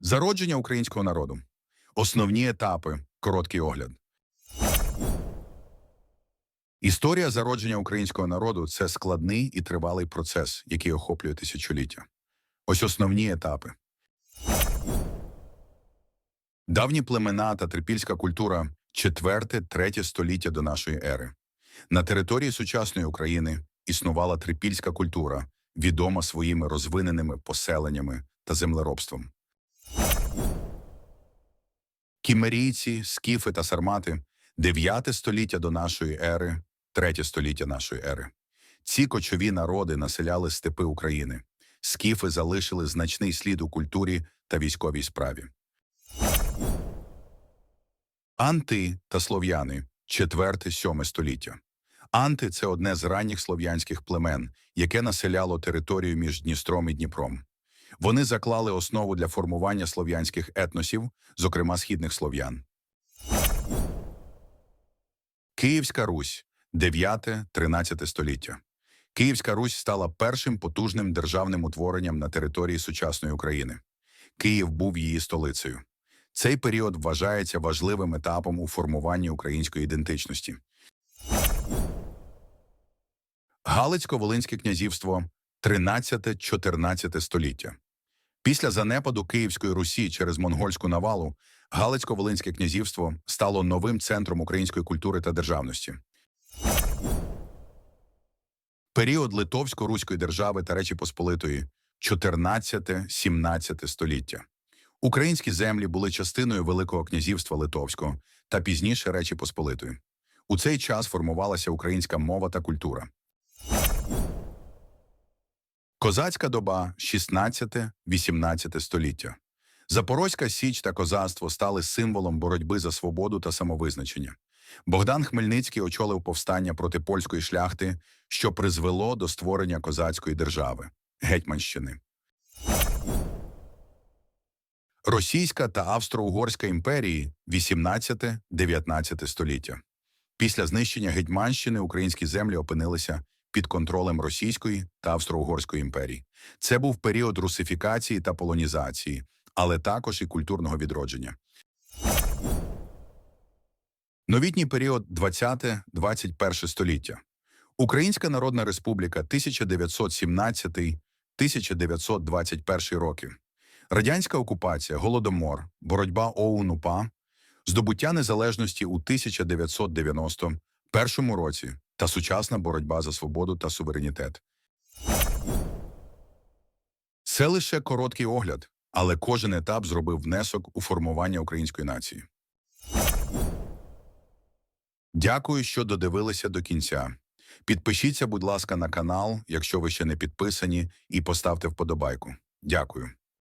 Зародження українського народу. Основні етапи. Короткий огляд. Історія зародження українського народу це складний і тривалий процес, який охоплює тисячоліття. Ось основні етапи. Давні племена та трипільська культура 4-3 століття до нашої ери. На території сучасної України існувала трипільська культура, відома своїми розвиненими поселеннями та землеробством. Кімерійці, скіфи та сармати 9 століття до нашої ери, 3 століття нашої ери. Ці кочові народи населяли степи України. Скіфи залишили значний слід у культурі та військовій справі. Анти та слов'яни 4-7 століття. Анти це одне з ранніх слов'янських племен, яке населяло територію між Дністром і Дніпром. Вони заклали основу для формування слов'янських етносів, зокрема східних слов'ян. Київська Русь 9-13 століття. Київська Русь стала першим потужним державним утворенням на території сучасної України. Київ був її столицею. Цей період вважається важливим етапом у формуванні української ідентичності. Галицько-Волинське князівство 13-14 століття. Після занепаду Київської Русі через монгольську навалу Галицько-Волинське князівство стало новим центром української культури та державності. Період Литовсько-Руської держави та Речі Посполитої 14-17 століття. Українські землі були частиною Великого князівства Литовського та пізніше Речі Посполитої. У цей час формувалася українська мова та культура. Козацька доба 16-18 століття. Запорозька січ та козацтво стали символом боротьби за свободу та самовизначення. Богдан Хмельницький очолив повстання проти польської шляхти, що призвело до створення козацької держави Гетьманщини. Російська та Австро-Угорська імперії 18-19 століття. Після знищення Гетьманщини українські землі опинилися під контролем Російської та Австро-Угорської імперій. Це був період русифікації та полонізації, але також і культурного відродження. Новітній період 20-21 століття. Українська Народна Республіка 1917-1921 роки. Радянська окупація, Голодомор, боротьба ОУН-УПА, здобуття незалежності у 1991 році та сучасна боротьба за свободу та суверенітет. Це лише короткий огляд, але кожен етап зробив внесок у формування української нації. Дякую, що додивилися до кінця. Підпишіться, будь ласка, на канал, якщо ви ще не підписані, і поставте вподобайку. Дякую.